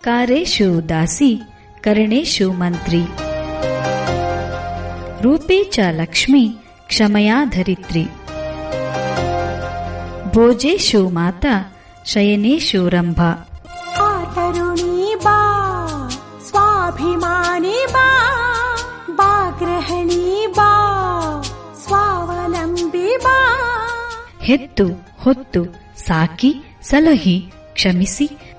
ಕಾರೇಶು ದಾಸಿ ಕರಣೇಶು ಮಂತ್ರಿ ರೂಪೇ ಚ ಲಕ್ಷ್ಮಿ ಕ್ಷಮಯಾ ಧರಿತ್ರಿ ಭೋಜೇಶು ಮಾತಾ ಶಯನೇಶು ರಂಭಾ तरुणी बा स्वाभिमानी बा बा गृहिणी बा स्वावलम्बी बा ಹೆತ್ತು ಹೊತ್ತು ಸಾಕಿ ಸಲಹಿ ಕ್ಷಮಿಸಿ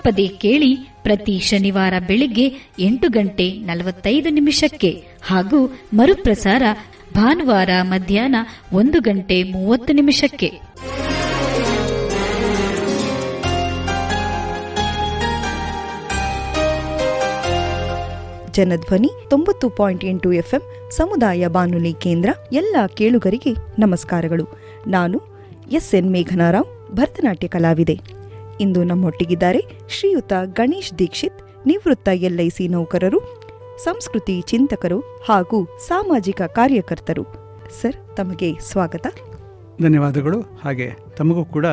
ತಪ್ಪದೆ ಕೇಳಿ ಪ್ರತಿ ಶನಿವಾರ ಬೆಳಿಗ್ಗೆ ಎಂಟು ಗಂಟೆ ನಲವತ್ತೈದು ನಿಮಿಷಕ್ಕೆ ಹಾಗೂ ಮರುಪ್ರಸಾರ ಭಾನುವಾರ ಮಧ್ಯಾಹ್ನ ಒಂದು ಗಂಟೆ ಮೂವತ್ತು ನಿಮಿಷಕ್ಕೆ. ಜನಧ್ವನಿ ತೊಂಬತ್ತು ಪಾಯಿಂಟ್ ಎಂಟು ಎಫ್ಎಂ ಸಮುದಾಯ ಬಾನುಲಿ ಕೇಂದ್ರ ಎಲ್ಲ ಕೇಳುಗರಿಗೆ ನಮಸ್ಕಾರಗಳು. ನಾನು ಎಸ್ ಎನ್ ಮೇಘನಾರಾವ್ ಭರತನಾಟ್ಯ ಕಲಾವಿದೆ. ಇಂದು ನಮ್ಮೊಟ್ಟಿಗಿದ್ದಾರೆ ಶ್ರೀಯುತ ಗಣೇಶ್ ದೀಕ್ಷಿತ್. ನಿವೃತ್ತ ಎಲ್ಐಸಿ ನೌಕರರು ಸಂಸ್ಕೃತಿ ಚಿಂತಕರು ಹಾಗೂ ಸಾಮಾಜಿಕ ಕಾರ್ಯಕರ್ತರು. ಸರ್ ತಮಗೆ ಸ್ವಾಗತ. ಧನ್ಯವಾದಗಳು. ಹಾಗೆ ತಮಗೂ ಕೂಡ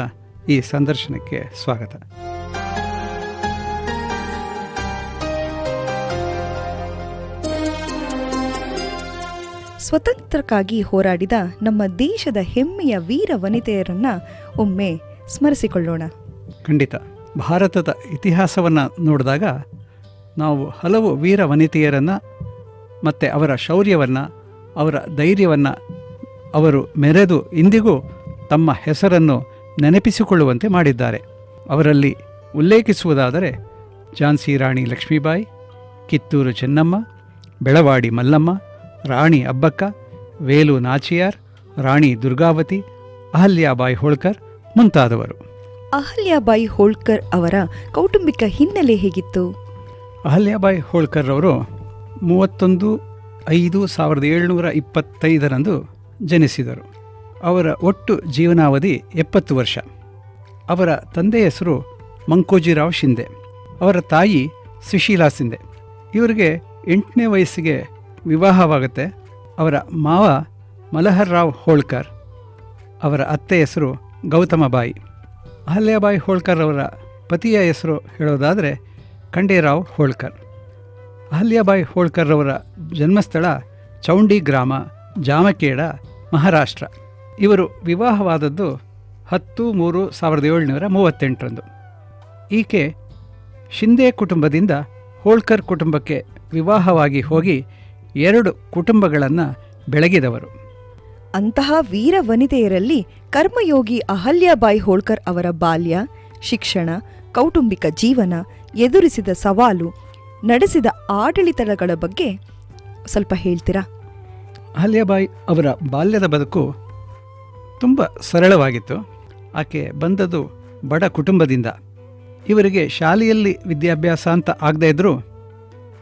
ಈ ಸಂದರ್ಶನಕ್ಕೆ ಸ್ವಾಗತ. ಸ್ವತಂತ್ರಕ್ಕಾಗಿ ಹೋರಾಡಿದ ನಮ್ಮ ದೇಶದ ಹೆಮ್ಮೆಯ ವೀರ ವನಿತೆಯರನ್ನ ಒಮ್ಮೆ ಸ್ಮರಿಸಿಕೊಳ್ಳೋಣ. ಖಂಡಿತ. ಭಾರತದ ಇತಿಹಾಸವನ್ನು ನೋಡಿದಾಗ ನಾವು ಹಲವು ವೀರ ವನಿತೆಯರನ್ನು ಮತ್ತು ಅವರ ಶೌರ್ಯವನ್ನು, ಅವರ ಧೈರ್ಯವನ್ನು ಅವರು ಮೆರೆದು ಇಂದಿಗೂ ತಮ್ಮ ಹೆಸರನ್ನು ನೆನಪಿಸಿಕೊಳ್ಳುವಂತೆ ಮಾಡಿದ್ದಾರೆ. ಅವರಲ್ಲಿ ಉಲ್ಲೇಖಿಸುವುದಾದರೆ ಝಾನ್ಸಿ ರಾಣಿ ಲಕ್ಷ್ಮೀಬಾಯಿ, ಕಿತ್ತೂರು ಚೆನ್ನಮ್ಮ, ಬೆಳವಾಡಿ ಮಲ್ಲಮ್ಮ, ರಾಣಿ ಅಬ್ಬಕ್ಕ, ವೇಲು ನಾಚಿಯಾರ್, ರಾಣಿ ದುರ್ಗಾವತಿ ಅಹಲ್ಯಾಬಾಯಿ ಹೋಳ್ಕರ್ ಮುಂತಾದವರು. ಅಹಲ್ಯಾಬಾಯಿ ಹೋಳ್ಕರ್ ಅವರ ಕೌಟುಂಬಿಕ ಹಿನ್ನೆಲೆ ಹೇಗಿತ್ತು? ಅಹಲ್ಯಾಬಾಯಿ ಹೋಳ್ಕರ್ ಅವರು ಮೂವತ್ತೊಂದು ಐದು ಸಾವಿರದ ಏಳುನೂರ ಇಪ್ಪತ್ತೈದರಂದು ಜನಿಸಿದರು. ಅವರ ಒಟ್ಟು ಜೀವನಾವಧಿ ಎಪ್ಪತ್ತು ವರ್ಷ. ಅವರ ತಂದೆಯ ಹೆಸರು ಮಂಕೋಜಿರಾವ್ ಶಿಂದೆ. ಅವರ ತಾಯಿ ಸುಶೀಲಾ ಶಿಂದೆ. ಇವರಿಗೆ ಎಂಟನೇ ವಯಸ್ಸಿಗೆ ವಿವಾಹವಾಗುತ್ತೆ. ಅವರ ಮಾವ ಮಲಹರ್ ರಾವ್ ಹೋಳ್ಕರ್. ಅವರ ಅತ್ತೆ ಹೆಸರು ಗೌತಮಬಾಯಿ. ಅಹಲ್ಯಾಬಾಯಿ ಹೋಳ್ಕರ್ ಅವರ ಪತಿಯ ಹೆಸರು ಹೇಳೋದಾದರೆ ಖಂಡೇರಾವ್ ಹೋಳ್ಕರ್. ಅಹಲ್ಯಾಬಾಯಿ ಹೋಳ್ಕರ್ ಅವರ ಜನ್ಮಸ್ಥಳ ಚೌಂಡಿ ಗ್ರಾಮ ಜಾಮಕೇಡ ಮಹಾರಾಷ್ಟ್ರ. ಇವರು ವಿವಾಹವಾದದ್ದು ಹತ್ತು ಮೂರು ಸಾವಿರದ ಏಳುನೂರ ಮೂವತ್ತೆಂಟರಂದು. ಈಕೆ ಶಿಂದೆ ಕುಟುಂಬದಿಂದ ಹೋಳ್ಕರ್ ಕುಟುಂಬಕ್ಕೆ ವಿವಾಹವಾಗಿ ಹೋಗಿ ಎರಡು ಕುಟುಂಬಗಳನ್ನು ಬೆಳಗಿದವರು. ಅಂತಹ ವೀರ ವನಿತೆಯರಲ್ಲಿ ಕರ್ಮಯೋಗಿ ಅಹಲ್ಯಾಬಾಯಿ ಹೋಳ್ಕರ್ ಅವರ ಬಾಲ್ಯ, ಶಿಕ್ಷಣ, ಕೌಟುಂಬಿಕ ಜೀವನ, ಎದುರಿಸಿದ ಸವಾಲು, ನಡೆಸಿದ ಆಡಳಿತಗಳ ಬಗ್ಗೆ ಸ್ವಲ್ಪ ಹೇಳ್ತೀರಾ? ಅಹಲ್ಯಾಬಾಯಿ ಅವರ ಬಾಲ್ಯದ ಬದುಕು ತುಂಬ ಸರಳವಾಗಿತ್ತು. ಆಕೆ ಬಂದದ್ದು ಬಡ ಕುಟುಂಬದಿಂದ. ಇವರಿಗೆ ಶಾಲೆಯಲ್ಲಿ ವಿದ್ಯಾಭ್ಯಾಸ ಅಂತ ಆಗದೇ ಇದ್ದರೂ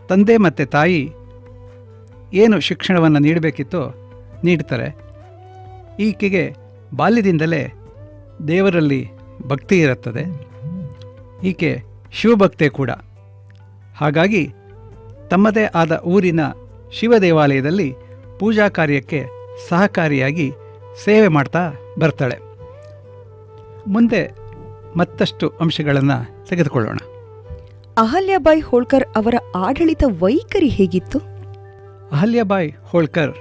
ತಂದೆ ಮತ್ತು ತಾಯಿ ಏನು ಶಿಕ್ಷಣವನ್ನು ನೀಡಬೇಕಿತ್ತೋ ನೀಡ್ತಾರೆ. ಈಕೆಗೆ ಬಾಲ್ಯದಿಂದಲೇ ದೇವರಲ್ಲಿ ಭಕ್ತಿ ಇರುತ್ತದೆ. ಈಕೆ ಶಿವಭಕ್ತೆ ಕೂಡ. ಹಾಗಾಗಿ ತಮ್ಮದೇ ಆದ ಊರಿನ ಶಿವ ದೇವಾಲಯದಲ್ಲಿ ಪೂಜಾ ಕಾರ್ಯಕ್ಕೆ ಸಹಕಾರಿಯಾಗಿ ಸೇವೆ ಮಾಡ್ತಾ ಬರ್ತಾಳೆ. ಮುಂದೆ ಮತ್ತಷ್ಟು ಅಂಶಗಳನ್ನು ತೆಗೆದುಕೊಳ್ಳೋಣ. ಅಹಲ್ಯಬಾಯಿ ಹೋಳ್ಕರ್ ಅವರ ಆಡಳಿತ ವೈಖರಿ ಹೇಗಿತ್ತು? ಅಹಲ್ಯಬಾಯಿ ಹೋಳ್ಕರ್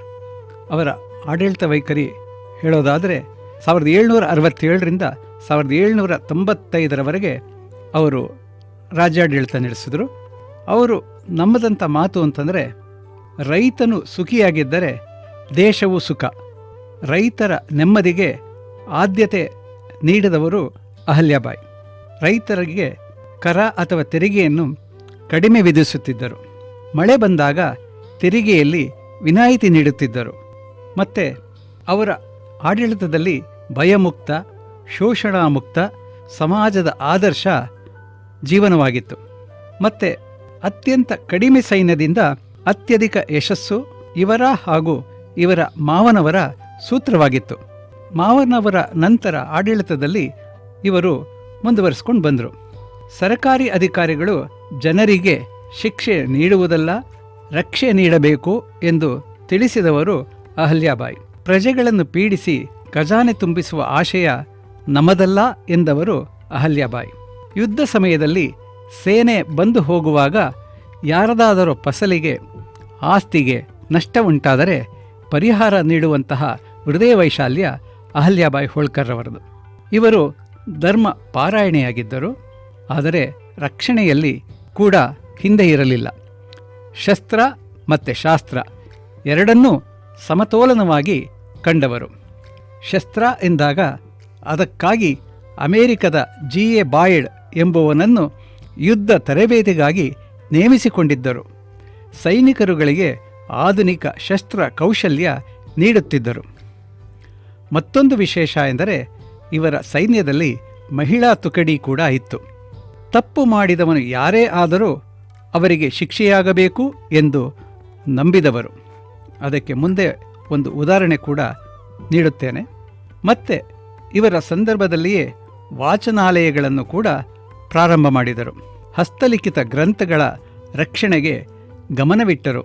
ಅವರ ಆಡಳಿತ ವೈಖರಿ ಹೇಳೋದಾದರೆ ಸಾವಿರದ ಏಳ್ನೂರ ಅರವತ್ತೇಳರಿಂದ ಸಾವಿರದ ಏಳ್ನೂರ ತೊಂಬತ್ತೈದರವರೆಗೆ ಅವರು ರಾಜ್ಯಾಡಳಿತ ನಡೆಸಿದರು. ಅವರು ನಮ್ಮದಂಥ ಮಾತು ಅಂತಂದರೆ, ರೈತನು ಸುಖಿಯಾಗಿದ್ದರೆ ದೇಶವು ಸುಖ. ರೈತರ ನೆಮ್ಮದಿಗೆ ಆದ್ಯತೆ ನೀಡಿದವರು ಅಹಲ್ಯಾಬಾಯಿ. ರೈತರಿಗೆ ಕರ ಅಥವಾ ತೆರಿಗೆಯನ್ನು ಕಡಿಮೆ ವಿಧಿಸುತ್ತಿದ್ದರು. ಮಳೆ ಬಂದಾಗ ತೆರಿಗೆಯಲ್ಲಿ ವಿನಾಯಿತಿ ನೀಡುತ್ತಿದ್ದರು. ಮತ್ತು ಅವರ ಆಡಳಿತದಲ್ಲಿ ಭಯಮುಕ್ತ, ಶೋಷಣಾಮುಕ್ತ, ಸಮಾಜದ ಆದರ್ಶ ಜೀವನವಾಗಿತ್ತು. ಮತ್ತೆ ಅತ್ಯಂತ ಕಡಿಮೆ ಸೈನ್ಯದಿಂದ ಅತ್ಯಧಿಕ ಯಶಸ್ಸು ಇವರ ಹಾಗೂ ಇವರ ಮಾವನವರ ಸೂತ್ರವಾಗಿತ್ತು. ಮಾವನವರ ನಂತರ ಆಡಳಿತದಲ್ಲಿ ಇವರು ಮುಂದುವರಿಸ್ಕೊಂಡು ಬಂದರು. ಸರಕಾರಿ ಅಧಿಕಾರಿಗಳು ಜನರಿಗೆ ಶಿಕ್ಷೆ ನೀಡುವುದಲ್ಲ, ರಕ್ಷೆ ನೀಡಬೇಕು ಎಂದು ತಿಳಿಸಿದವರು ಅಹಲ್ಯಾಬಾಯಿ. ಪ್ರಜೆಗಳನ್ನು ಪೀಡಿಸಿ ಖಜಾನೆ ತುಂಬಿಸುವ ಆಶಯ ನಮದಲ್ಲ ಎಂದವರು ಅಹಲ್ಯಾಬಾಯಿ. ಯುದ್ಧ ಸಮಯದಲ್ಲಿ ಸೇನೆ ಬಂದು ಹೋಗುವಾಗ ಯಾರದಾದರೂ ಫಸಲಿಗೆ, ಆಸ್ತಿಗೆ ನಷ್ಟ ಉಂಟಾದರೆ ಪರಿಹಾರ ನೀಡುವಂತಹ ಹೃದಯ ವೈಶಾಲ್ಯ ಅಹಲ್ಯಾಬಾಯಿ ಹೋಳ್ಕರ್ ಅವರದು ಇವರು ಧರ್ಮ ಪಾರಾಯಣೆಯಾಗಿದ್ದರು, ಆದರೆ ರಕ್ಷಣೆಯಲ್ಲಿ ಕೂಡ ಹಿಂದೆ ಇರಲಿಲ್ಲ. ಶಸ್ತ್ರ ಮತ್ತು ಶಾಸ್ತ್ರ ಎರಡನ್ನೂ ಸಮತೋಲನವಾಗಿ ಕಂಡವರು. ಶಸ್ತ್ರ ಎಂದಾಗ ಅದಕ್ಕಾಗಿ ಅಮೆರಿಕದ ಜಿ. ಎ. ಬಾಯ್ಡ್ ಎಂಬುವನನ್ನು ಯುದ್ಧ ತರಬೇತಿಗಾಗಿ ನೇಮಿಸಿಕೊಂಡಿದ್ದರು. ಸೈನಿಕರುಗಳಿಗೆ ಆಧುನಿಕ ಶಸ್ತ್ರ ಕೌಶಲ್ಯ ನೀಡುತ್ತಿದ್ದರು. ಮತ್ತೊಂದು ವಿಶೇಷ ಎಂದರೆ ಇವರ ಸೈನ್ಯದಲ್ಲಿ ಮಹಿಳಾ ತುಕಡಿ ಕೂಡ ಇತ್ತು. ತಪ್ಪು ಮಾಡಿದವನು ಯಾರೇ ಆದರೂ ಅವರಿಗೆ ಶಿಕ್ಷೆಯಾಗಬೇಕು ಎಂದು ನಂಬಿದವರು. ಅದಕ್ಕೆ ಮುಂದೆ ಒಂದು ಉದಾಹರಣೆ ಕೂಡ ನೀಡುತ್ತೇನೆ. ಮತ್ತೆ ಇವರ ಸಂದರ್ಭದಲ್ಲಿಯೇ ವಾಚನಾಲಯಗಳನ್ನು ಕೂಡ ಪ್ರಾರಂಭ ಮಾಡಿದರು. ಹಸ್ತಲಿಖಿತ ಗ್ರಂಥಗಳ ರಕ್ಷಣೆಗೆ ಗಮನವಿಟ್ಟರು.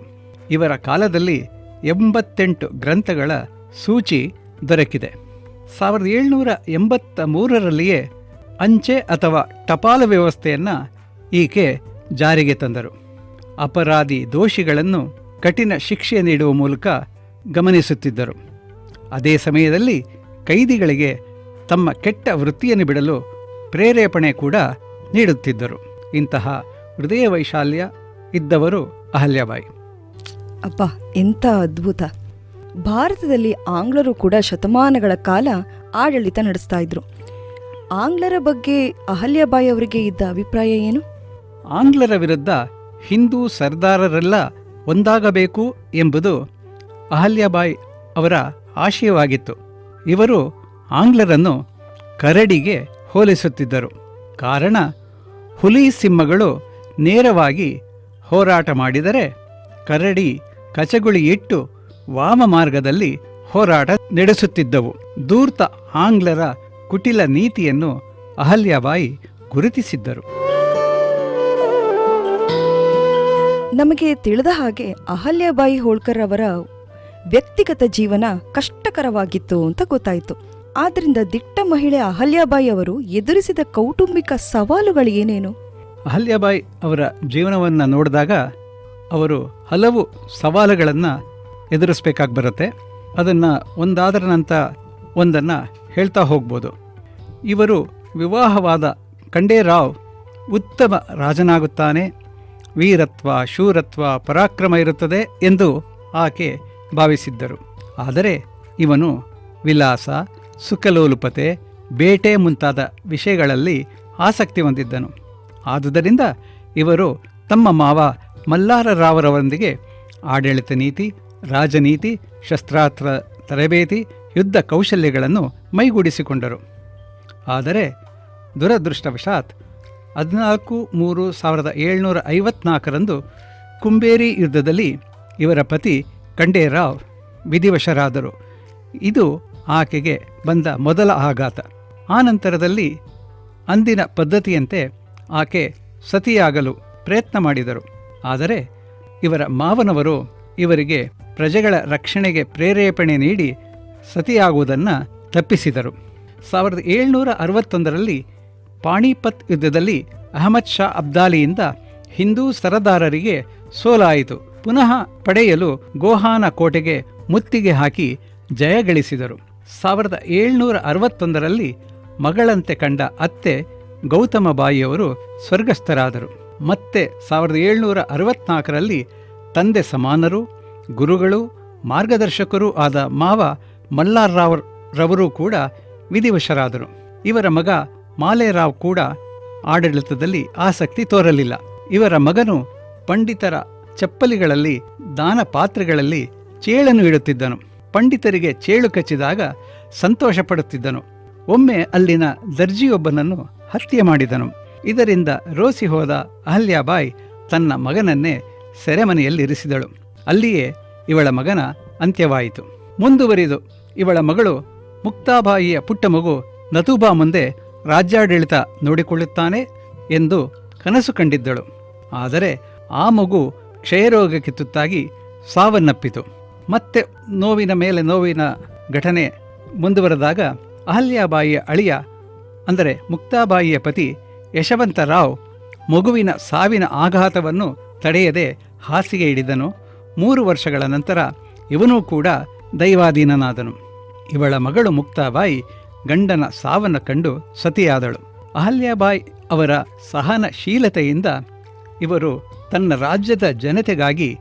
ಇವರ ಕಾಲದಲ್ಲಿ ಎಂಬತ್ತೆಂಟು ಗ್ರಂಥಗಳ ಸೂಚಿ ದೊರಕಿದೆ. ಸಾವಿರದ ಏಳ್ನೂರ ಎಂಬತ್ತ ಮೂರರಲ್ಲಿಯೇ ಅಂಚೆ ಅಥವಾ ಟಪಾಲು ವ್ಯವಸ್ಥೆಯನ್ನು ಈಕೆ ಜಾರಿಗೆ ತಂದರು. ಅಪರಾಧಿ ದೋಷಿಗಳನ್ನು ಕಠಿಣ ಶಿಕ್ಷೆ ನೀಡುವ ಮೂಲಕ ಗಮನಿಸುತ್ತಿದ್ದರು. ಅದೇ ಸಮಯದಲ್ಲಿ ಕೈದಿಗಳಿಗೆ ತಮ್ಮ ಕೆಟ್ಟ ವೃತ್ತಿಯನ್ನು ಬಿಡಲು ಪ್ರೇರೇಪಣೆ ಕೂಡ ನೀಡುತ್ತಿದ್ದರು. ಇಂತಹ ಹೃದಯ ವೈಶಾಲ್ಯ ಇದ್ದವರು ಅಹಲ್ಯಬಾಯಿ. ಅಪ್ಪ ಎಂಥ ಅದ್ಭುತ. ಭಾರತದಲ್ಲಿ ಆಂಗ್ಲರು ಕೂಡ ಶತಮಾನಗಳ ಕಾಲ ಆಡಳಿತ ನಡೆಸ್ತಾ ಇದ್ರು. ಆಂಗ್ಲರ ಬಗ್ಗೆ ಅಹಲ್ಯಬಾಯಿ ಅವರಿಗೆ ಇದ್ದ ಅಭಿಪ್ರಾಯ ಏನು? ಆಂಗ್ಲರ ವಿರುದ್ಧ ಹಿಂದೂ ಸರ್ದಾರರೆಲ್ಲ ಒಂದಾಗಬೇಕು ಎಂಬುದು ಅಹಲ್ಯಾಬಾಯಿ ಅವರ ಆಶಯವಾಗಿತ್ತು. ಇವರು ಆಂಗ್ಲರನ್ನು ಕರಡಿಗೆ ಹೋಲಿಸುತ್ತಿದ್ದರು. ಕಾರಣ, ಹುಲಿ ಸಿಂಹಗಳು ನೇರವಾಗಿ ಹೋರಾಟ ಮಾಡಿದರೆ ಕರಡಿ ಕಚಗುಳಿ ಇಟ್ಟು ವಾಮ ಮಾರ್ಗದಲ್ಲಿ ಹೋರಾಟ ನಡೆಸುತ್ತಿದ್ದವು. ದೂರ್ತ ಆಂಗ್ಲರ ಕುಟಿಲ ನೀತಿಯನ್ನು ಅಹಲ್ಯಾಬಾಯಿ ಗುರುತಿಸಿದ್ದರು. ನಮಗೆ ತಿಳಿದ ಹಾಗೆ ಅಹಲ್ಯಾಬಾಯಿ ಹೋಳ್ಕರ್ ಅವರ ವ್ಯಕ್ತಿಗತ ಜೀವನ ಕಷ್ಟಕರವಾಗಿತ್ತು ಅಂತ ಗೊತ್ತಾಯಿತು. ಆದ್ರಿಂದ ದಿಟ್ಟ ಮಹಿಳೆ ಅಹಲ್ಯಾಬಾಯಿ ಅವರು ಎದುರಿಸಿದ ಕೌಟುಂಬಿಕ ಸವಾಲುಗಳು ಏನೇನು ಅಹಲ್ಯಾಬಾಯಿ ಅವರ ಜೀವನವನ್ನು ನೋಡಿದಾಗ ಅವರು ಹಲವು ಸವಾಲುಗಳನ್ನು ಎದುರಿಸಬೇಕಾಗಿ ಬರುತ್ತೆ. ಅದನ್ನು ಒಂದಾದರ ನಂತ ಒಂದನ್ನು ಹೇಳ್ತಾ ಹೋಗ್ಬೋದು. ಇವರು ವಿವಾಹವಾದ ಖಂಡೇರಾವ್ ಉತ್ತಮ ರಾಜನಾಗುತ್ತಾನೆ. ವೀರತ್ವ, ಶೂರತ್ವ, ಪರಾಕ್ರಮ ಇರುತ್ತದೆ ಎಂದು ಆಕೆ ಭಾವಿಸಿದ್ದರು. ಆದರೆ ಇವನು ವಿಲಾಸ, ಸುಖಲೋಲುಪತೆ, ಬೇಟೆ ಮುಂತಾದ ವಿಷಯಗಳಲ್ಲಿ ಆಸಕ್ತಿ ಹೊಂದಿದ್ದನು. ಆದುದರಿಂದ ಇವರು ತಮ್ಮ ಮಾವ ಮಲ್ಲಾರರಾವರವರೊಂದಿಗೆ ಆಡಳಿತ ನೀತಿ, ರಾಜನೀತಿ, ಶಸ್ತ್ರಾಸ್ತ್ರ ತರಬೇತಿ, ಯುದ್ಧ ಕೌಶಲ್ಯಗಳನ್ನು ಮೈಗೂಡಿಸಿಕೊಂಡರು. ಆದರೆ ದುರದೃಷ್ಟವಶಾತ್ ಹದಿನಾಲ್ಕು ಮೂರು ಸಾವಿರದ ಏಳ್ನೂರ ಐವತ್ನಾಲ್ಕರಂದು ಕುಂಬೇರಿ ಯುದ್ಧದಲ್ಲಿ ಇವರ ಪತಿ ಖಂಡೇರಾವ್ ವಿಧಿವಶರಾದರು. ಇದು ಆಕೆಗೆ ಬಂದ ಮೊದಲ ಆಘಾತ. ಆನಂತರದಲ್ಲಿ ಅಂದಿನ ಪದ್ಧತಿಯಂತೆ ಆಕೆ ಸತಿಯಾಗಲು ಪ್ರಯತ್ನ ಮಾಡಿದರು. ಆದರೆ ಇವರ ಮಾವನವರು ಇವರಿಗೆ ಪ್ರಜೆಗಳ ರಕ್ಷಣೆಗೆ ಪ್ರೇರೇಪಣೆ ನೀಡಿ ಸತಿಯಾಗುವುದನ್ನು ತಪ್ಪಿಸಿದರು. ಸಾವಿರದ ಏಳ್ನೂರ ಅರವತ್ತೊಂದರಲ್ಲಿ ಪಾಣಿಪತ್ ಯುದ್ಧದಲ್ಲಿ ಅಹಮದ್ ಶಾ ಅಬ್ದಾಲಿಯಿಂದ ಹಿಂದೂ ಸರದಾರರಿಗೆ ಸೋಲಾಯಿತು. ಪುನಃ ಪಡೆಯಲು ಗೋಹಾನ ಕೋಟೆಗೆ ಮುತ್ತಿಗೆ ಹಾಕಿ ಜಯಗಳಿಸಿದರು ಸಾವಿರದ ಏಳ್ನೂರ ಅರವತ್ತೊಂದರಲ್ಲಿ ಮಗಳಂತೆ ಕಂಡ ಅತ್ತೆ ಗೌತಮ ಬಾಯಿಯವರು ಸ್ವರ್ಗಸ್ಥರಾದರು. ಮತ್ತೆ ಸಾವಿರದ ಏಳ್ನೂರ ಅರವತ್ನಾಲ್ಕರಲ್ಲಿ ತಂದೆ ಸಮಾನರು, ಗುರುಗಳು, ಮಾರ್ಗದರ್ಶಕರೂ ಆದ ಮಾವ ಮಲ್ಲಾರ್ರಾವ್ ರವರು ಕೂಡ ವಿಧಿವಶರಾದರು. ಇವರ ಮಗ ಮಾಲೇರಾವ್ ಕೂಡ ಆಡಳಿತದಲ್ಲಿ ಆಸಕ್ತಿ ತೋರಲಿಲ್ಲ. ಇವರ ಮಗನು ಪಂಡಿತರ ಚಪ್ಪಲಿಗಳಲ್ಲಿ ದಾನ ಪಾತ್ರೆಗಳಲ್ಲಿ ಚೇಳನ್ನು ಇಡುತ್ತಿದ್ದನು. ಪಂಡಿತರಿಗೆ ಚೇಳು ಕಚ್ಚಿದಾಗ ಸಂತೋಷ ಪಡುತ್ತಿದ್ದನು ಒಮ್ಮೆ ಅಲ್ಲಿನ ದರ್ಜಿಯೊಬ್ಬನನ್ನು ಹತ್ಯೆ ಮಾಡಿದನು. ಇದರಿಂದ ರೋಸಿ ಹೋದ ಅಹಲ್ಯಾಬಾಯ್ ತನ್ನ ಮಗನನ್ನೇ ಸೆರೆಮನೆಯಲ್ಲಿರಿಸಿದಳು. ಅಲ್ಲಿಯೇ ಇವಳ ಮಗನ ಅಂತ್ಯವಾಯಿತು. ಮುಂದುವರಿದು ಇವಳ ಮಗಳು ಮುಕ್ತಾಬಾಯಿಯ ಪುಟ್ಟ ಮಗು ನತೂಬಾ ಮುಂದೆ ರಾಜ್ಯಾಡಳಿತ ನೋಡಿಕೊಳ್ಳುತ್ತಾನೆ ಎಂದು ಕನಸು ಕಂಡಿದ್ದಳು. ಆದರೆ ಆ ಮಗು ಕ್ಷಯರೋಗಕ್ಕೆ ತುತ್ತಾಗಿ ಸಾವನ್ನಪ್ಪಿತು. ಮತ್ತೆ ನೋವಿನ ಮೇಲೆ ನೋವಿನ ಘಟನೆ ಮುಂದುವರೆದಾಗ ಅಹಲ್ಯಾಬಾಯಿಯ ಅಳಿಯ, ಅಂದರೆ ಮುಕ್ತಾಬಾಯಿಯ ಪತಿ ಯಶವಂತರಾವ್ ಮಗುವಿನ ಸಾವಿನ ಆಘಾತವನ್ನು ತಡೆಯದೆ ಹಾಸಿಗೆ ಹಿಡಿದನು. ಮೂರು ವರ್ಷಗಳ ನಂತರ ಇವನೂ ಕೂಡ ದೈವಾಧೀನನಾದನು. ಇವಳ ಮಗಳು ಮುಕ್ತಾಬಾಯಿ ಗಂಡನ ಸಾವನ್ನು ಕಂಡು ಸತಿಯಾದಳು. ಅಹಲ್ಯಾಬಾಯಿ ಅವರ ಸಹನಶೀಲತೆಯಿಂದ ಇವರು ತನ್ನ ರಾಜ್ಯದ ಜನತೆಗಾಗಿ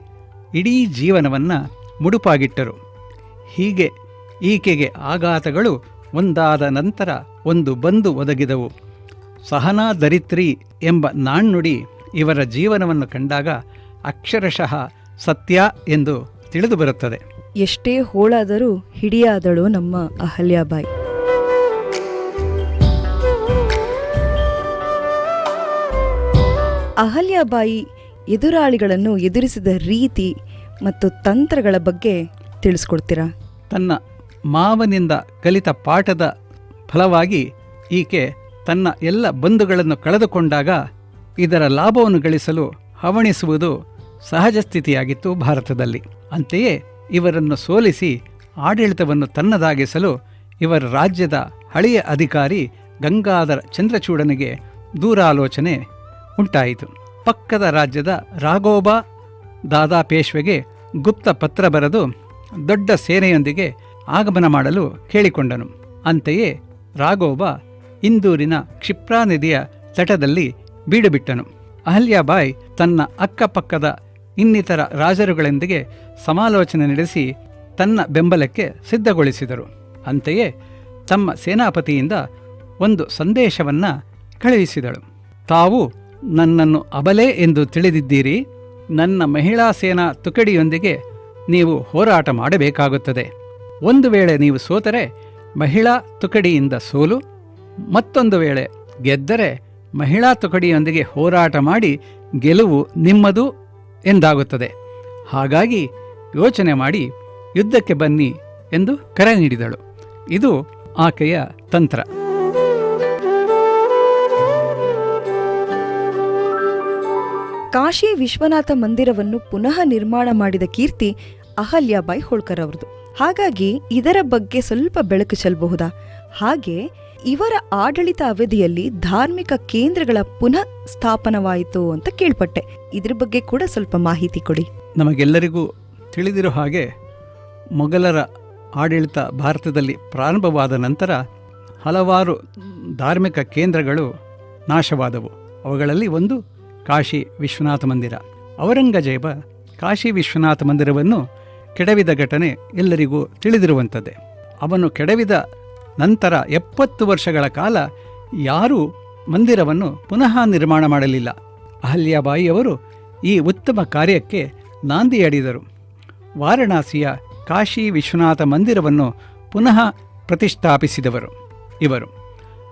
ಇಡೀ ಜೀವನವನ್ನು ಮುಡುಪಾಗಿಟ್ಟರು. ಹೀಗೆ ಈಕೆಗೆ ಆಘಾತಗಳು ಒಂದಾದ ನಂತರ ಒಂದು ಬಂದು ಒದಗಿದವು. ಸಹನಾ ದರಿತ್ರಿ ಎಂಬ ನಾಣ್ಣುಡಿ ಇವರ ಜೀವನವನ್ನು ಕಂಡಾಗ ಅಕ್ಷರಶಃ ಸತ್ಯ ಎಂದು ತಿಳಿದು ಬರುತ್ತದೆ. ಎಷ್ಟೇ ಹೋಳಾದರೂ ಹಿಡಿಯಾದಳು ನಮ್ಮ ಅಹಲ್ಯಾಬಾಯಿ. ಅಹಲ್ಯಾಬಾಯಿ ಎದುರಾಳಿಗಳನ್ನು ಎದುರಿಸಿದ ರೀತಿ ಮತ್ತು ತಂತ್ರಗಳ ಬಗ್ಗೆ ತಿಳಿಸ್ಕೊಡ್ತೀರಾ? ತನ್ನ ಮಾವನಿಂದ ಕಲಿತ ಪಾಠದ ಫಲವಾಗಿ ಈಕೆ ತನ್ನ ಎಲ್ಲ ಬಂಧುಗಳನ್ನು ಕಳೆದುಕೊಂಡಾಗ ಇದರ ಲಾಭವನ್ನು ಗಳಿಸಲು ಹವಣಿಸುವುದು ಸಹಜ ಸ್ಥಿತಿಯಾಗಿತ್ತು ಭಾರತದಲ್ಲಿ. ಅಂತೆಯೇ ಇವರನ್ನು ಸೋಲಿಸಿ ಆಡಳಿತವನ್ನು ತನ್ನದಾಗಿಸಲು ಇವರ ರಾಜ್ಯದ ಹಳೆಯ ಅಧಿಕಾರಿ ಗಂಗಾಧರ ಚಂದ್ರಚೂಡನಿಗೆ ದೂರಾಲೋಚನೆ ಉಂಟಾಯಿತು. ಪಕ್ಕದ ರಾಜ್ಯದ ರಾಘೋಬಾ ದಾದಾ ಪೇಶ್ವೆಗೆ ಗುಪ್ತ ಪತ್ರ ಬರೆದು ದೊಡ್ಡ ಸೇನೆಯೊಂದಿಗೆ ಆಗಮನ ಮಾಡಲು ಕೇಳಿಕೊಂಡನು. ಅಂತೆಯೇ ರಾಘೋಬ ಇಂದೂರಿನ ಕ್ಷಿಪ್ರಾ ನದಿಯ ತಟದಲ್ಲಿ ಬೀಡುಬಿಟ್ಟನು. ಅಹಲ್ಯಾಬಾಯಿ ತನ್ನ ಅಕ್ಕಪಕ್ಕದ ಇನ್ನಿತರ ರಾಜರುಗಳೊಂದಿಗೆ ಸಮಾಲೋಚನೆ ನಡೆಸಿ ತನ್ನ ಬೆಂಬಲಕ್ಕೆ ಸಿದ್ಧಗೊಳಿಸಿದರು. ಅಂತೆಯೇ ತಮ್ಮ ಸೇನಾಪತಿಯಿಂದ ಒಂದು ಸಂದೇಶವನ್ನು ಕಳುಹಿಸಿದಳು. ತಾವು ನನ್ನನ್ನು ಅಬಲೆ ಎಂದು ತಿಳಿದಿದ್ದೀರಿ. ನನ್ನ ಮಹಿಳಾ ಸೇನಾ ತುಕಡಿಯೊಂದಿಗೆ ನೀವು ಹೋರಾಟ ಮಾಡಬೇಕಾಗುತ್ತದೆ. ಒಂದು ವೇಳೆ ನೀವು ಸೋತರೆ, ಮಹಿಳಾ ತುಕಡಿಯಿಂದ ಸೋಲು. ಮತ್ತೊಂದು ವೇಳೆ ಗೆದ್ದರೆ, ಮಹಿಳಾ ತುಕಡಿಯೊಂದಿಗೆ ಹೋರಾಟ ಮಾಡಿ ಗೆಲುವು ನಿಮ್ಮದು ಎಂದಾಗುತ್ತದೆ. ಹಾಗಾಗಿ ಯೋಚನೆ ಮಾಡಿ ಯುದ್ಧಕ್ಕೆ ಬನ್ನಿ ಎಂದು ಕರೆ ನೀಡಿದಳು. ಇದು ಆಕೆಯ ತಂತ್ರ. ಕಾಶಿ ವಿಶ್ವನಾಥ ಮಂದಿರವನ್ನು ಪುನಃ ನಿರ್ಮಾಣ ಮಾಡಿದ ಕೀರ್ತಿ ಅಹಲ್ಯಾಬಾಯಿ ಹೋಳ್ಕರ್ ಅವ್ರದ್ದು. ಹಾಗಾಗಿ ಇದರ ಬಗ್ಗೆ ಸ್ವಲ್ಪ ಬೆಳಕು ಚೆಲ್ಲಬಹುದಾ ಹಾಗೆ ಇವರ ಆಡಳಿತ ಅವಧಿಯಲ್ಲಿ ಧಾರ್ಮಿಕ ಕೇಂದ್ರಗಳ ಪುನಃ ಸ್ಥಾಪನವಾಯಿತು ಅಂತ ಕೇಳ್ಪಟ್ಟೆ. ಇದ್ರ ಬಗ್ಗೆ ಕೂಡ ಸ್ವಲ್ಪ ಮಾಹಿತಿ ಕೊಡಿ. ನಮಗೆಲ್ಲರಿಗೂ ತಿಳಿದಿರೋ ಹಾಗೆ ಮೊಘಲರ ಆಡಳಿತ ಭಾರತದಲ್ಲಿ ಪ್ರಾರಂಭವಾದ ನಂತರ ಹಲವಾರು ಧಾರ್ಮಿಕ ಕೇಂದ್ರಗಳು ನಾಶವಾದವು. ಅವುಗಳಲ್ಲಿ ಒಂದು ಕಾಶಿ ವಿಶ್ವನಾಥ ಮಂದಿರ. ಔರಂಗಜೇಬ ಕಾಶಿ ವಿಶ್ವನಾಥ ಮಂದಿರವನ್ನು ಕೆಡವಿದ ಘಟನೆ ಎಲ್ಲರಿಗೂ ತಿಳಿದಿರುವಂಥದ್ದೇ. ಅವನು ಕೆಡವಿದ ನಂತರ ಎಪ್ಪತ್ತು ವರ್ಷಗಳ ಕಾಲ ಯಾರೂ ಮಂದಿರವನ್ನು ಪುನಃ ನಿರ್ಮಾಣ ಮಾಡಲಿಲ್ಲ. ಅಹಲ್ಯಾಬಾಯಿಯವರು ಈ ಉತ್ತಮ ಕಾರ್ಯಕ್ಕೆ ನಾಂದಿಯಡಿದರು ವಾರಣಾಸಿಯ ಕಾಶಿ ವಿಶ್ವನಾಥ ಮಂದಿರವನ್ನು ಪುನಃ ಪ್ರತಿಷ್ಠಾಪಿಸಿದವರು ಇವರು.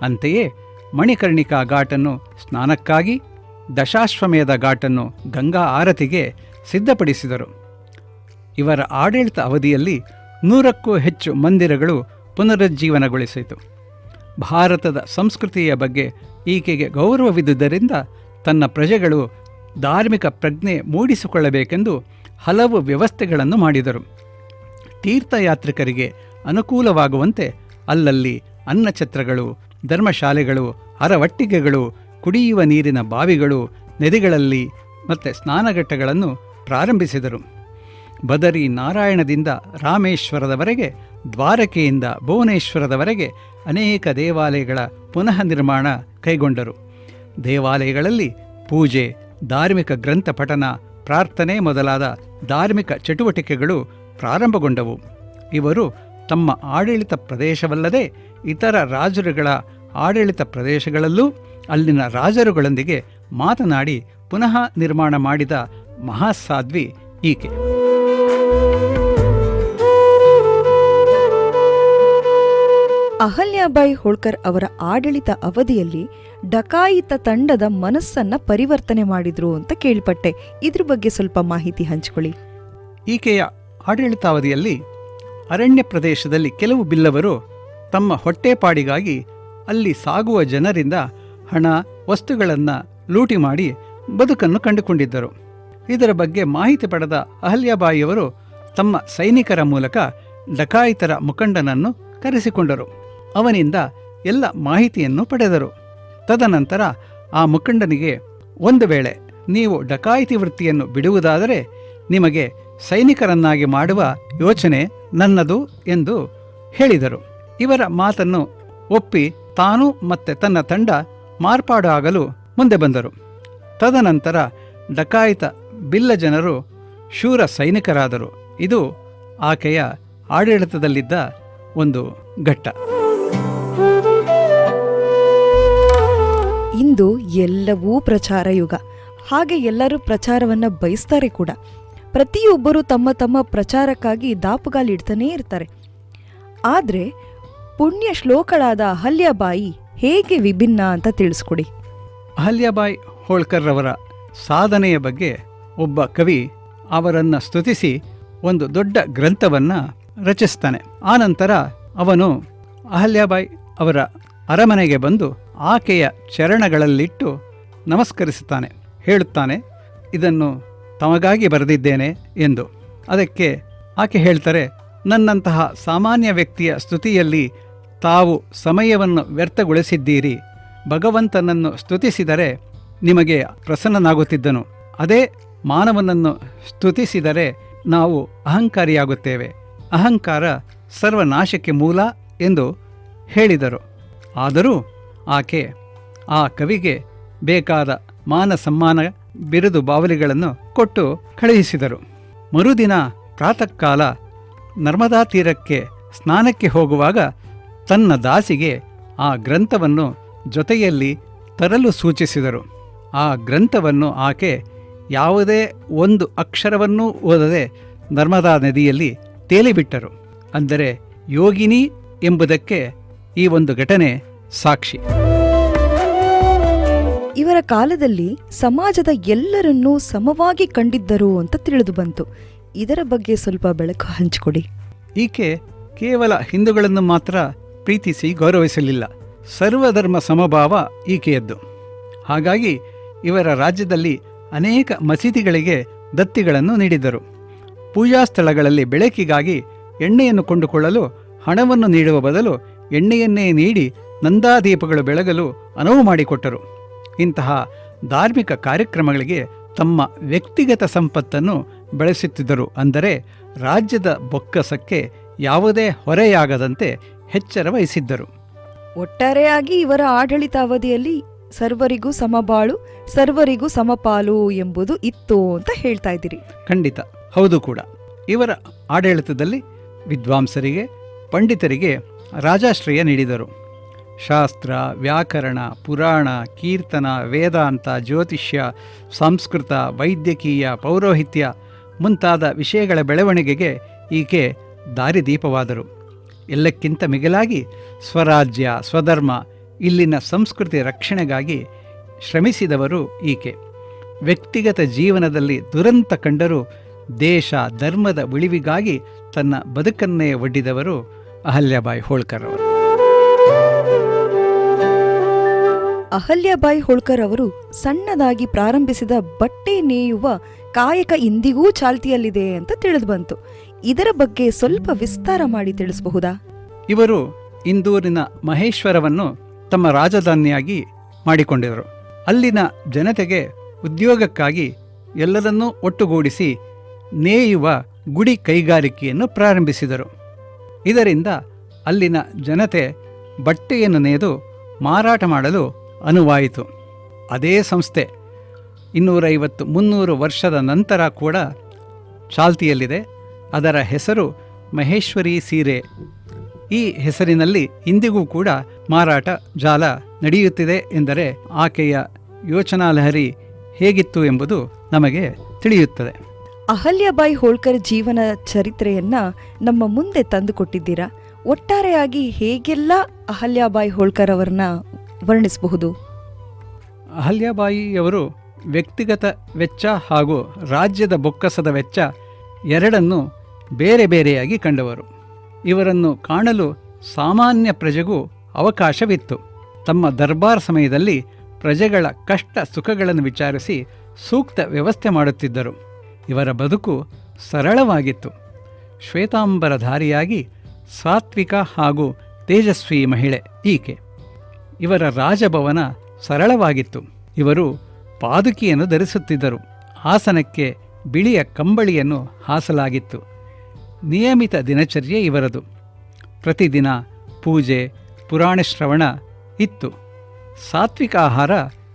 ಅಂತೆಯೇ ಮಣಿಕರ್ಣಿಕಾ ಘಾಟನ್ನು ಸ್ನಾನಕ್ಕಾಗಿ ದಶಾಶ್ವಮೇಧ ಘಾಟನ್ನು ಗಂಗಾ ಆರತಿಗೆ ಸಿದ್ಧಪಡಿಸಿದರು. ಇವರ ಆಡಳಿತ ಅವಧಿಯಲ್ಲಿ ನೂರಕ್ಕೂ ಹೆಚ್ಚು ಮಂದಿರಗಳು ಪುನರುಜ್ಜೀವನಗೊಳಿಸಿತು. ಭಾರತದ ಸಂಸ್ಕೃತಿಯ ಬಗ್ಗೆ ಈಕೆಗೆ ಗೌರವವಿದ್ದುದರಿಂದ ತನ್ನ ಪ್ರಜೆಗಳು ಧಾರ್ಮಿಕ ಪ್ರಜ್ಞೆ ಮೂಡಿಸಿಕೊಳ್ಳಬೇಕೆಂದು ಹಲವು ವ್ಯವಸ್ಥೆಗಳನ್ನು ಮಾಡಿದರು. ತೀರ್ಥಯಾತ್ರಿಕರಿಗೆ ಅನುಕೂಲವಾಗುವಂತೆ ಅಲ್ಲಲ್ಲಿ ಅನ್ನಛತ್ರಗಳು, ಧರ್ಮಶಾಲೆಗಳು, ಅರವಟ್ಟಿಗೆಗಳು ಕುಡಿಯುವ ನೀರಿನ ಬಾವಿಗಳು, ನದಿಗಳಲ್ಲಿ ಮತ್ತು ಸ್ನಾನಘಟ್ಟಗಳನ್ನು ಪ್ರಾರಂಭಿಸಿದರು. ಬದರಿ ನಾರಾಯಣದಿಂದ ರಾಮೇಶ್ವರದವರೆಗೆ, ದ್ವಾರಕೆಯಿಂದ ಭುವನೇಶ್ವರದವರೆಗೆ ಅನೇಕ ದೇವಾಲಯಗಳ ಪುನಃ ನಿರ್ಮಾಣ ಕೈಗೊಂಡರು. ದೇವಾಲಯಗಳಲ್ಲಿ ಪೂಜೆ, ಧಾರ್ಮಿಕ ಗ್ರಂಥ ಪಠನ, ಪ್ರಾರ್ಥನೆ ಮೊದಲಾದ ಧಾರ್ಮಿಕ ಚಟುವಟಿಕೆಗಳು ಪ್ರಾರಂಭಗೊಂಡವು. ಇವರು ತಮ್ಮ ಆಡಳಿತ ಪ್ರದೇಶವಲ್ಲದೆ ಇತರ ರಾಜರುಗಳ ಆಡಳಿತ ಪ್ರದೇಶಗಳಲ್ಲೂ ಅಲ್ಲಿನ ರಾಜರುಗಳೊಂದಿಗೆ ಮಾತನಾಡಿ ಪುನಃ ನಿರ್ಮಾಣ ಮಾಡಿದ ಮಹಾಸಾಧ್ವಿ ಈಕೆ. ಅಹಲ್ಯಾಬಾಯಿ ಹೋಳ್ಕರ್ ಅವರ ಆಡಳಿತ ಅವಧಿಯಲ್ಲಿ ಡಕಾಯಿತ ತಂಡದ ಮನಸ್ಸನ್ನ ಪರಿವರ್ತನೆ ಮಾಡಿದ್ರು ಅಂತ ಕೇಳ್ಪಟ್ಟೆ. ಇದ್ರ ಬಗ್ಗೆ ಸ್ವಲ್ಪ ಮಾಹಿತಿ ಹಂಚಿಕೊಳ್ಳಿ. ಈಕೆಯ ಆಡಳಿತಾವಧಿಯಲ್ಲಿ ಅರಣ್ಯ ಪ್ರದೇಶದಲ್ಲಿ ಕೆಲವು ಬಿಲ್ಲವರು ತಮ್ಮ ಹೊಟ್ಟೆಪಾಡಿಗಾಗಿ ಅಲ್ಲಿ ಸಾಗುವ ಜನರಿಂದ ಹಣ, ವಸ್ತುಗಳನ್ನು ಲೂಟಿ ಮಾಡಿ ಬದುಕನ್ನು ಕಂಡುಕೊಂಡಿದ್ದರು. ಇದರ ಬಗ್ಗೆ ಮಾಹಿತಿ ಪಡೆದ ಅಹಲ್ಯಾಬಾಯಿಯವರು ತಮ್ಮ ಸೈನಿಕರ ಮೂಲಕ ಡಕಾಯಿತರ ಮುಖಂಡನನ್ನು ಕರೆಸಿಕೊಂಡರು. ಅವನಿಂದ ಎಲ್ಲ ಮಾಹಿತಿಯನ್ನು ಪಡೆದರು. ತದನಂತರ ಆ ಮುಖಂಡನಿಗೆ, ಒಂದು ವೇಳೆ ನೀವು ಡಕಾಯಿತಿ ವೃತ್ತಿಯನ್ನು ಬಿಡುವುದಾದರೆ ನಿಮಗೆ ಸೈನಿಕರನ್ನಾಗಿ ಮಾಡುವ ಯೋಚನೆ ನನ್ನದು ಎಂದು ಹೇಳಿದರು. ಇವರ ಮಾತನ್ನು ಒಪ್ಪಿ ತಾನು ಮತ್ತೆ ತನ್ನ ತಂಡ ಮಾರ್ಪಾಡು ಆಗಲು ಮುಂದೆ ಬಂದರು. ತದನಂತರ ಡಕಾಯಿತ ಬಿಲ್ಲ ಜನರು ಶೂರ ಸೈನಿಕರಾದರು. ಇದು ಆಕೆಯ ಆಡಳಿತದಲ್ಲಿದ್ದ ಒಂದು ಘಟ್ಟ. ಇಂದು ಎಲ್ಲವೂ ಪ್ರಚಾರ ಯುಗ. ಹಾಗೆ ಎಲ್ಲರೂ ಪ್ರಚಾರವನ್ನ ಬಯಸ್ತಾರೆ ಕೂಡ. ಪ್ರತಿಯೊಬ್ಬರು ತಮ್ಮ ತಮ್ಮ ಪ್ರಚಾರಕ್ಕಾಗಿ ದಾಪುಗಾಲಿಡ್ತಾನೇ ಇರ್ತಾರೆ. ಆದರೆ ಪುಣ್ಯ ಶ್ಲೋಕಳಾದ ಅಹಲ್ಯಾಬಾಯಿ ಹೇಗೆ ವಿಭಿನ್ನ ಅಂತ ತಿಳಿಸ್ಕೊಡಿ. ಅಹಲ್ಯಾಬಾಯಿ ಹೋಳ್ಕರ್ ರವರ ಸಾಧನೆಯ ಬಗ್ಗೆ ಒಬ್ಬ ಕವಿ ಅವರನ್ನು ಸ್ತುತಿಸಿ ಒಂದು ದೊಡ್ಡ ಗ್ರಂಥವನ್ನು ರಚಿಸ್ತಾನೆ. ಆನಂತರ ಅವನು ಅಹಲ್ಯಾಬಾಯಿ ಅವರ ಅರಮನೆಗೆ ಬಂದು ಆಕೆಯ ಚರಣಗಳಲ್ಲಿಟ್ಟು ನಮಸ್ಕರಿಸುತ್ತಾನೆ, ಹೇಳುತ್ತಾನೆ, ಇದನ್ನು ತಮಗಾಗಿ ಬರೆದಿದ್ದೇನೆ ಎಂದು. ಅದಕ್ಕೆ ಆಕೆ ಹೇಳ್ತಾರೆ, ನನ್ನಂತಹ ಸಾಮಾನ್ಯ ವ್ಯಕ್ತಿಯ ಸ್ತುತಿಯಲ್ಲಿ ತಾವು ಸಮಯವನ್ನು ವ್ಯರ್ಥಗೊಳಿಸಿದ್ದೀರಿ. ಭಗವಂತನನ್ನು ಸ್ತುತಿಸಿದರೆ ನಿಮಗೆ ಪ್ರಸನ್ನನಾಗುತ್ತಿದ್ದನು. ಅದೇ ಮಾನವನನ್ನು ಸ್ತುತಿಸಿದರೆ ನಾವು ಅಹಂಕಾರಿಯಾಗುತ್ತೇವೆ. ಅಹಂಕಾರ ಸರ್ವನಾಶಕ್ಕೆ ಮೂಲ ಎಂದು ಹೇಳಿದರು. ಆದರೂ ಆಕೆ ಆ ಕವಿಗೆ ಬೇಕಾದ ಮಾನ ಸಮ್ಮಾನ ಬಿರುದು ಬಾವಲಿಗಳನ್ನು ಕೊಟ್ಟು ಕಳುಹಿಸಿದರು. ಮರುದಿನ ಪ್ರಾತಃಕಾಲ ನರ್ಮದಾ ತೀರಕ್ಕೆ ಸ್ನಾನಕ್ಕೆ ಹೋಗುವಾಗ ತನ್ನ ದಾಸಿಗೆ ಆ ಗ್ರಂಥವನ್ನು ಜೊತೆಯಲ್ಲಿ ತರಲು ಸೂಚಿಸಿದರು. ಆ ಗ್ರಂಥವನ್ನು ಆಕೆ ಯಾವುದೇ ಒಂದು ಅಕ್ಷರವನ್ನೂ ಓದದೆ ನರ್ಮದಾ ನದಿಯಲ್ಲಿ ತೇಲಿಬಿಟ್ಟರು. ಅಂದರೆ ಯೋಗಿನಿ ಎಂಬುದಕ್ಕೆ ಈ ಒಂದು ಘಟನೆ ಸಾಕ್ಷಿ. ಇವರ ಕಾಲದಲ್ಲಿ ಸಮಾಜದ ಎಲ್ಲರನ್ನೂ ಸಮವಾಗಿ ಕಂಡಿದ್ದರು ಅಂತ ತಿಳಿದು ಬಂತು. ಇದರ ಬಗ್ಗೆ ಸ್ವಲ್ಪ ಬೆಳಕು ಹಂಚಿಕೊಡಿ. ಈಕೆ ಕೇವಲ ಹಿಂದೂಗಳನ್ನು ಮಾತ್ರ ಪ್ರೀತಿಸಿ ಗೌರವಿಸಲಿಲ್ಲ. ಸರ್ವಧರ್ಮ ಸಮಭಾವ ಈಕೆಯದ್ದು. ಹಾಗಾಗಿ ಇವರ ರಾಜ್ಯದಲ್ಲಿ ಅನೇಕ ಮಸೀದಿಗಳಿಗೆ ದತ್ತಿಗಳನ್ನು ನೀಡಿದರು. ಪೂಜಾ ಸ್ಥಳಗಳಲ್ಲಿ ಬೆಳಕಿಗಾಗಿ ಎಣ್ಣೆಯನ್ನು ಕೊಂಡುಕೊಳ್ಳಲು, ಹಣವನ್ನು ನೀಡುವ ಬದಲು ಎಣ್ಣೆಯನ್ನೇ ನೀಡಿ ನಂದಾದೀಪಗಳು ಬೆಳಗಲು ಅನುವು ಮಾಡಿಕೊಟ್ಟರು. ಇಂತಹ ಧಾರ್ಮಿಕ ಕಾರ್ಯಕ್ರಮಗಳಿಗೆ ತಮ್ಮ ವ್ಯಕ್ತಿಗತ ಸಂಪತ್ತನ್ನು ಬೆಳೆಸುತ್ತಿದ್ದರು ಅಂದರೆ ರಾಜ್ಯದ ಬೊಕ್ಕಸಕ್ಕೆ ಯಾವುದೇ ಹೊರೆಯಾಗದಂತೆ ಎಚ್ಚರ ವಹಿಸಿದ್ದರು. ಒಟ್ಟಾರೆಯಾಗಿ ಇವರ ಆಡಳಿತಾವಧಿಯಲ್ಲಿ ಸರ್ವರಿಗೂ ಸಮಬಾಳು ಸರ್ವರಿಗೂ ಸಮಪಾಲು ಎಂಬುದು ಇತ್ತು ಅಂತ ಹೇಳ್ತಾ ಇದ್ದೀರಿ. ಖಂಡಿತ. ಹೌದು ಕೂಡ. ಇವರ ಆಡಳಿತದಲ್ಲಿ ವಿದ್ವಾಂಸರಿಗೆ ಪಂಡಿತರಿಗೆ ರಾಜಾಶ್ರಯ ನೀಡಿದರು. ಶಾಸ್ತ್ರ ವ್ಯಾಕರಣ ಪುರಾಣ ಕೀರ್ತನ ವೇದಾಂತ ಜ್ಯೋತಿಷ್ಯ ಸಂಸ್ಕೃತ ವೈದ್ಯಕೀಯ ಪೌರೋಹಿತ್ಯ ಮುಂತಾದ ವಿಷಯಗಳ ಬೆಳವಣಿಗೆಗೆ ಈಕೆ ದಾರಿದೀಪವಾದರು. ಎಲ್ಲಕ್ಕಿಂತ ಮಿಗಿಲಾಗಿ ಸ್ವರಾಜ್ಯ, ಸ್ವಧರ್ಮ, ಇಲ್ಲಿನ ಸಂಸ್ಕೃತಿ ರಕ್ಷಣೆಗಾಗಿ ಶ್ರಮಿಸಿದವರು ಈಕೆ. ವ್ಯಕ್ತಿಗತ ಜೀವನದಲ್ಲಿ ದುರಂತ ಕಂಡರೂ ದೇಶ, ಧರ್ಮದ ಉಳಿವಿಗಾಗಿ ತನ್ನ ಬದುಕನ್ನೇ ಒಡ್ಡಿದವರು ಅಹಲ್ಯಾಬಾಯಿ ಹೋಳ್ಕರ್ ಅವರು. ಅಹಲ್ಯಾಬಾಯಿ ಹೋಳ್ಕರ್ ಅವರು ಸಣ್ಣದಾಗಿ ಪ್ರಾರಂಭಿಸಿದ ಬಟ್ಟೆ ನೇಯುವ ಕಾಯಕ ಇಂದಿಗೂ ಚಾಲ್ತಿಯಲ್ಲಿದೆ ಅಂತ ತಿಳಿದು ಬಂತು. ಇದರ ಬಗ್ಗೆ ಸ್ವಲ್ಪ ವಿಸ್ತಾರ ಮಾಡಿ ತಿಳಿಸಬಹುದಾ? ಇವರು ಇಂದೂರಿನ ಮಹೇಶ್ವರವನ್ನು ತಮ್ಮ ರಾಜಧಾನಿಯಾಗಿ ಮಾಡಿಕೊಂಡಿದರು ಅಲ್ಲಿನ ಜನತೆಗೆ ಉದ್ಯೋಗಕ್ಕಾಗಿ ಎಲ್ಲರನ್ನೂ ಒಟ್ಟುಗೂಡಿಸಿ ನೇಯುವ ಗುಡಿ ಕೈಗಾರಿಕೆಯನ್ನು ಪ್ರಾರಂಭಿಸಿದರು. ಇದರಿಂದ ಅಲ್ಲಿನ ಜನತೆ ಬಟ್ಟೆಯನ್ನು ನೇಯ್ದು ಮಾರಾಟ ಮಾಡಲು ಅನುವಾಯಿತು. ಅದೇ ಸಂಸ್ಥೆ ಇನ್ನೂರೈವತ್ತು ಮುನ್ನೂರು ವರ್ಷದ ನಂತರ ಕೂಡ ಚಾಲ್ತಿಯಲ್ಲಿದೆ. ಅದರ ಹೆಸರು ಮಹೇಶ್ವರಿ ಸೀರೆ. ಈ ಹೆಸರಿನಲ್ಲಿ ಇಂದಿಗೂ ಕೂಡ ಮಾರಾಟ ಜಾಲ ನಡೆಯುತ್ತಿದೆ ಎಂದರೆ ಆಕೆಯ ಯೋಚನಾ ಲಹರಿ ಹೇಗಿತ್ತು ಎಂಬುದು ನಮಗೆ ತಿಳಿಯುತ್ತದೆ. ಅಹಲ್ಯಬಾಯಿ ಹೋಳ್ಕರ್ ಜೀವನ ಚರಿತ್ರೆಯನ್ನ ನಮ್ಮ ಮುಂದೆ ತಂದುಕೊಟ್ಟಿದ್ದೀರಾ? ಒಟ್ಟಾರೆಯಾಗಿ ಹೇಗೆಲ್ಲ ಅಹಲ್ಯಾಬಾಯಿ ಹೋಳ್ಕರ್ ಅವರನ್ನ ವರ್ಣಿಸಬಹುದು? ಅಹಲ್ಯಾಬಾಯಿಯವರು ವ್ಯಕ್ತಿಗತ ವೆಚ್ಚ ಹಾಗೂ ರಾಜ್ಯದ ಬೊಕ್ಕಸದ ವೆಚ್ಚ ಎರಡನ್ನೂ ಬೇರೆ ಬೇರೆಯಾಗಿ ಕಂಡವರು. ಇವರನ್ನು ಕಾಣಲು ಸಾಮಾನ್ಯ ಪ್ರಜೆಗೂ ಅವಕಾಶವಿತ್ತು. ತಮ್ಮ ದರ್ಬಾರ್ ಸಮಯದಲ್ಲಿ ಪ್ರಜೆಗಳ ಕಷ್ಟ ಸುಖಗಳನ್ನು ವಿಚಾರಿಸಿ ಸೂಕ್ತ ವ್ಯವಸ್ಥೆ ಮಾಡುತ್ತಿದ್ದರು. ಇವರ ಬದುಕು ಸರಳವಾಗಿತ್ತು. ಶ್ವೇತಾಂಬರಧಾರಿಯಾಗಿ ಸಾತ್ವಿಕ ಹಾಗೂ ತೇಜಸ್ವಿ ಮಹಿಳೆ ಈಕೆ. ಇವರ ರಾಜಭವನ ಸರಳವಾಗಿತ್ತು. ಇವರು ಪಾದುಕಿಯನ್ನು ಧರಿಸುತ್ತಿದ್ದರು. ಆಸನಕ್ಕೆ ಬಿಳಿಯ ಕಂಬಳಿಯನ್ನು ಹಾಸಲಾಗಿತ್ತು. ನಿಯಮಿತ ದಿನಚರ್ಯೆ ಇವರದು. ಪ್ರತಿದಿನ ಪೂಜೆ, ಪುರಾಣ ಶ್ರವಣ ಇತ್ತು. ಸಾತ್ವಿಕ ಆಹಾರ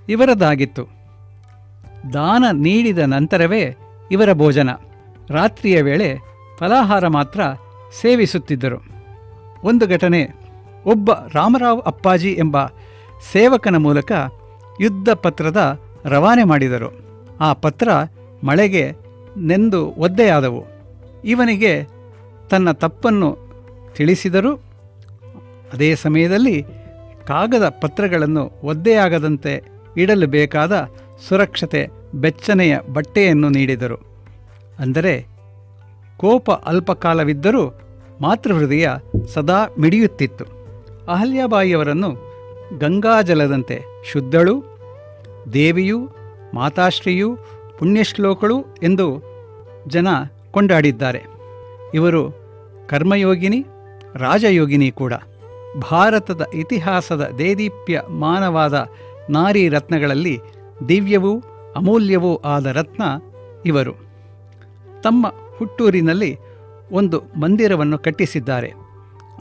ಇವರದಾಗಿತ್ತು. ದಾನ ನೀಡಿದ ನಂತರವೇ ಇವರ ಭೋಜನ. ರಾತ್ರಿಯ ವೇಳೆ ಫಲಾಹಾರ ಮಾತ್ರ ಸೇವಿಸುತ್ತಿದ್ದರು. ಒಂದು ಘಟನೆ, ಒಬ್ಬ ರಾಮರಾವ್ ಅಪ್ಪಾಜಿ ಎಂಬ ಸೇವಕನ ಮೂಲಕ ಯುದ್ಧ ಪತ್ರದ ರವಾನೆ ಮಾಡಿದರು. ಆ ಪತ್ರ ಮಳೆಗೆ ನೆಂದು ಒದ್ದೆಯಾದವು. ಇವನಿಗೆ ತನ್ನ ತಪ್ಪನ್ನು ತಿಳಿಸಿದರು ಅದೇ ಸಮಯದಲ್ಲಿ ಕಾಗದ ಪತ್ರಗಳನ್ನು ಒದ್ದೆಯಾಗದಂತೆ ಇಡಲು ಬೇಕಾದ ಸುರಕ್ಷತೆ ಬೆಚ್ಚನೆಯ ಬಟ್ಟೆಯನ್ನು ನೀಡಿದರು. ಅಂದರೆ ಕೋಪ ಅಲ್ಪಕಾಲವಿದ್ದರೂ ಮಾತೃಹೃದಯ ಸದಾ ಮಿಡಿಯುತ್ತಿತ್ತು. ಅಹಲ್ಯಾಬಾಯಿಯವರನ್ನು ಗಂಗಾಜಲದಂತೆ ಶುದ್ಧಳು, ದೇವಿಯು, ಮಾತಾಶ್ರೀಯು, ಪುಣ್ಯಶ್ಲೋಕಳು ಎಂದು ಜನ ಕೊಂಡಾಡಿದ್ದಾರೆ. ಇವರು ಕರ್ಮಯೋಗಿನಿ, ರಾಜಯೋಗಿನಿ ಕೂಡ. ಭಾರತದ ಇತಿಹಾಸದ ದೇದೀಪ್ಯ ಮಾನವಾದ ನಾರಿ ರತ್ನಗಳಲ್ಲಿ ದಿವ್ಯವೂ ಅಮೂಲ್ಯವೂ ಆದ ರತ್ನ ಇವರು. ತಮ್ಮ ಹುಟ್ಟೂರಿನಲ್ಲಿ ಒಂದು ಮಂದಿರವನ್ನು ಕಟ್ಟಿಸಿದ್ದಾರೆ.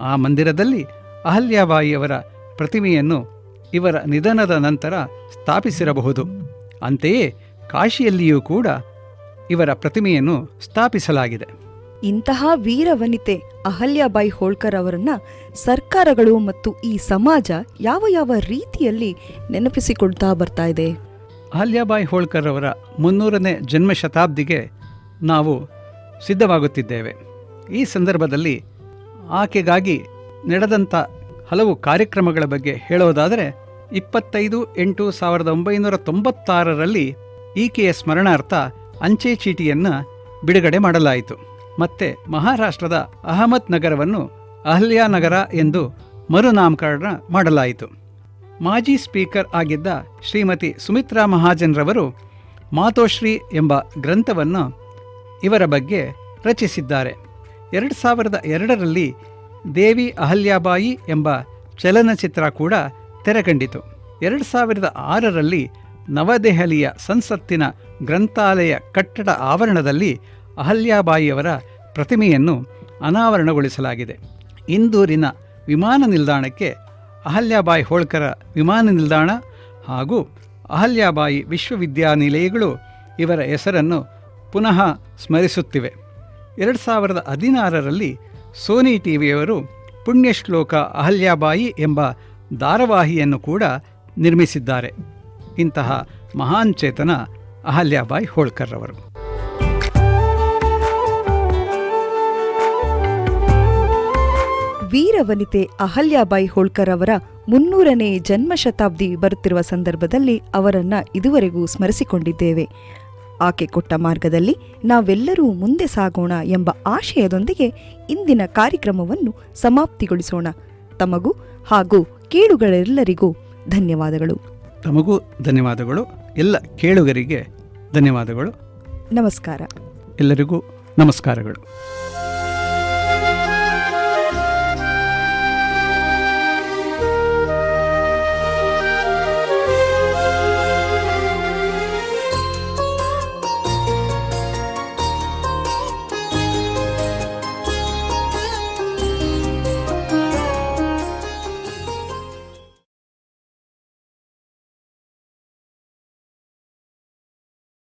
ಆ ಮಂದಿರದಲ್ಲಿ ಅಹಲ್ಯಾಬಾಯಿಯವರ ಪ್ರತಿಮೆಯನ್ನು ಇವರ ನಿಧನದ ನಂತರ ಸ್ಥಾಪಿಸಿರಬಹುದು. ಅಂತೆಯೇ ಕಾಶಿಯಲ್ಲಿಯೂ ಕೂಡ ಇವರ ಪ್ರತಿಮೆಯನ್ನು ಸ್ಥಾಪಿಸಲಾಗಿದೆ. ಇಂತಹ ವೀರ ವನಿತೆ ಅಹಲ್ಯಾಬಾಯಿ ಹೋಳ್ಕರ್ ಅವರನ್ನ ಸರ್ಕಾರಗಳು ಮತ್ತು ಈ ಸಮಾಜ ಯಾವ ಯಾವ ರೀತಿಯಲ್ಲಿ ನೆನಪಿಸಿಕೊಳ್ತಾ ಬರ್ತಾ ಇದೆ? ಅಹಲ್ಯಾಬಾಯಿ ಹೋಳ್ಕರ್ ಅವರ ಮುನ್ನೂರನೇ ಜನ್ಮ ಶತಾಬ್ದಿಗೆ ನಾವು ಸಿದ್ಧವಾಗುತ್ತಿದ್ದೇವೆ. ಈ ಸಂದರ್ಭದಲ್ಲಿ ಆಕೆಗಾಗಿ ನಡೆದಂಥ ಹಲವು ಕಾರ್ಯಕ್ರಮಗಳ ಬಗ್ಗೆ ಹೇಳೋದಾದರೆ, ಇಪ್ಪತ್ತೈದು ಎಂಟು ಸಾವಿರದ ಒಂಬೈನೂರ ತೊಂಬತ್ತಾರರಲ್ಲಿ ಈಕೆಯ ಸ್ಮರಣಾರ್ಥ ಅಂಚೆ ಚೀಟಿಯನ್ನು ಬಿಡುಗಡೆ ಮಾಡಲಾಯಿತು. ಮತ್ತೆ ಮಹಾರಾಷ್ಟ್ರದ ಅಹಮದ್ ನಗರವನ್ನು ಅಹಲ್ಯಾನಗರ ಎಂದು ಮರುನಾಮಕರಣ ಮಾಡಲಾಯಿತು. ಮಾಜಿ ಸ್ಪೀಕರ್ ಆಗಿದ್ದ ಶ್ರೀಮತಿ ಸುಮಿತ್ರಾ ಮಹಾಜನ್ರವರು ಮಾತೋಶ್ರೀ ಎಂಬ ಗ್ರಂಥವನ್ನು ಇವರ ಬಗ್ಗೆ ರಚಿಸಿದ್ದಾರೆ. ಎರಡು ಸಾವಿರದ ಎರಡರಲ್ಲಿ ದೇವಿ ಅಹಲ್ಯಾಬಾಯಿ ಎಂಬ ಚಲನಚಿತ್ರ ಕೂಡ ತೆರೆಕಂಡಿತು. ಎರಡು ಸಾವಿರದ ಆರರಲ್ಲಿ ನವದೆಹಲಿಯ ಸಂಸತ್ತಿನ ಗ್ರಂಥಾಲಯ ಕಟ್ಟಡ ಆವರಣದಲ್ಲಿ ಅಹಲ್ಯಾಬಾಯಿಯವರ ಪ್ರತಿಮೆಯನ್ನು ಅನಾವರಣಗೊಳಿಸಲಾಗಿದೆ. ಇಂದೂರಿನ ವಿಮಾನ ನಿಲ್ದಾಣಕ್ಕೆ ಅಹಲ್ಯಾಬಾಯಿ ಹೋಳ್ಕರ ವಿಮಾನ ನಿಲ್ದಾಣ ಹಾಗೂ ಅಹಲ್ಯಾಬಾಯಿ ವಿಶ್ವವಿದ್ಯಾನಿಲಯಗಳು ಇವರ ಹೆಸರನ್ನು ಪುನಃ ಸ್ಮರಿಸುತ್ತಿವೆ. ಎರಡು ಸಾವಿರದ ಹದಿನಾರರಲ್ಲಿ ಸೋನಿ ಟಿವಿಯವರು ಪುಣ್ಯಶ್ಲೋಕ ಅಹಲ್ಯಾಬಾಯಿ ಎಂಬ ಧಾರಾವಾಹಿಯನ್ನು ಕೂಡ ನಿರ್ಮಿಸಿದ್ದಾರೆ. ಇಂತಹ ಮಹಾನ್ ಚೇತನ ಅಹಲ್ಯಾಬಾಯಿ ಹೋಳ್ಕರ್ ವೀರವನಿತೆ ಅಹಲ್ಯಾಬಾಯಿ ಹೋಳ್ಕರ್ ಅವರ ಮುನ್ನೂರನೇ ಜನ್ಮ ಶತಾಬ್ದಿ ಬರುತ್ತಿರುವ ಸಂದರ್ಭದಲ್ಲಿ ಅವರನ್ನ ಇದುವರೆಗೂ ಸ್ಮರಿಸಿಕೊಂಡಿದ್ದೇವೆ. ಆಕೆ ಕೊಟ್ಟ ಮಾರ್ಗದಲ್ಲಿ ನಾವೆಲ್ಲರೂ ಮುಂದೆ ಸಾಗೋಣ ಎಂಬ ಆಶಯದೊಂದಿಗೆ ಇಂದಿನ ಕಾರ್ಯಕ್ರಮವನ್ನು ಸಮಾಪ್ತಿಗೊಳಿಸೋಣ. ತಮಗೂ ಹಾಗೂ ಕೇಳುಗಳೆಲ್ಲರಿಗೂ ಧನ್ಯವಾದಗಳು. ತಮಗೂ ಧನ್ಯವಾದಗಳು. ಎಲ್ಲ ಕೇಳುಗರಿಗೆ ಧನ್ಯವಾದಗಳು. ನಮಸ್ಕಾರ. ಎಲ್ಲರಿಗೂ ನಮಸ್ಕಾರಗಳು.